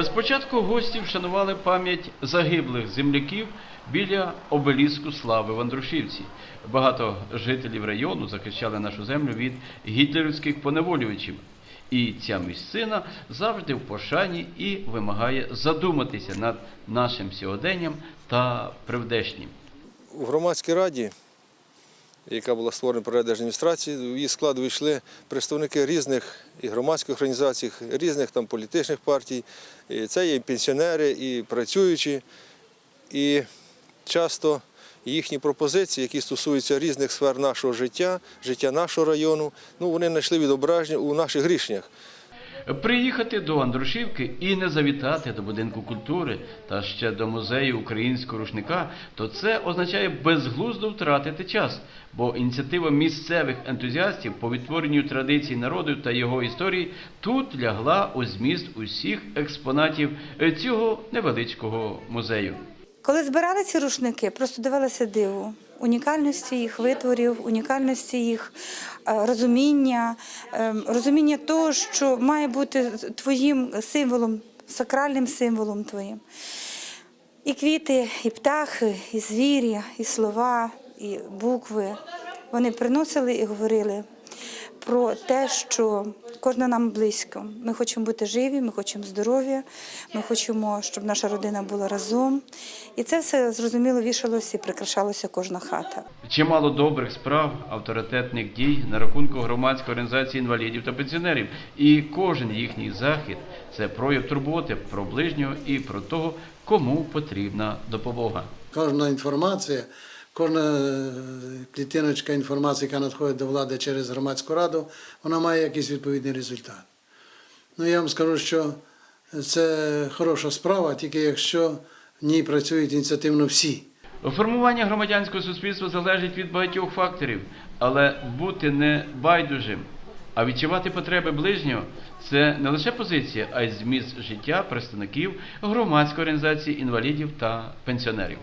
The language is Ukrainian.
Спочатку гості вшанували пам'ять загиблих земляків біля обеліску слави в Андрушівці. Багато жителів району захищали нашу землю від гітлерівських поневолювачів. І ця місцина завжди в пошані і вимагає задуматися над нашим сьогоденням та привдешнім. У громадській раді, яка була створена при адміністрації, в її склад вийшли представники різних і громадських організацій, різних там політичних партій. Це є і пенсіонери, і працюючі. І часто їхні пропозиції, які стосуються різних сфер нашого життя, життя нашого району, ну, вони знайшли відображення у наших рішеннях. Приїхати до Андрушівки і не завітати до будинку культури та ще до музею українського рушника, то це означає безглуздо втратити час, бо ініціатива місцевих ентузіастів по відтворенню традицій народу та його історії тут лягла у зміст усіх експонатів цього невеличкого музею. Коли збирали ці рушники, просто дивилася диву. Унікальності їх витворів, унікальності їх е, розуміння, е, розуміння того, що має бути твоїм символом, сакральним символом твоїм. І квіти, і птахи, і звірі, і слова, і букви. Вони приносили і говорили про те, що кожна нам близько. Ми хочемо бути живі, ми хочемо здоров'я, ми хочемо, щоб наша родина була разом. І це все зрозуміло вішалося і прикрашалося кожна хата. Чимало добрих справ, авторитетних дій на рахунку громадської організації інвалідів та пенсіонерів. І кожен їхній захід це прояв турботи про ближнього і про того, кому потрібна допомога. Кожна інформація, кожна е, клітиночка інформації, яка надходить до влади через громадську раду, вона має якийсь відповідний результат. Ну, я вам скажу, що це хороша справа, тільки якщо в ній працюють ініціативно всі. Формування громадянського суспільства залежить від багатьох факторів, але бути не байдужим, а відчувати потреби ближнього це не лише позиція, а й зміст життя представників громадської організації інвалідів та пенсіонерів.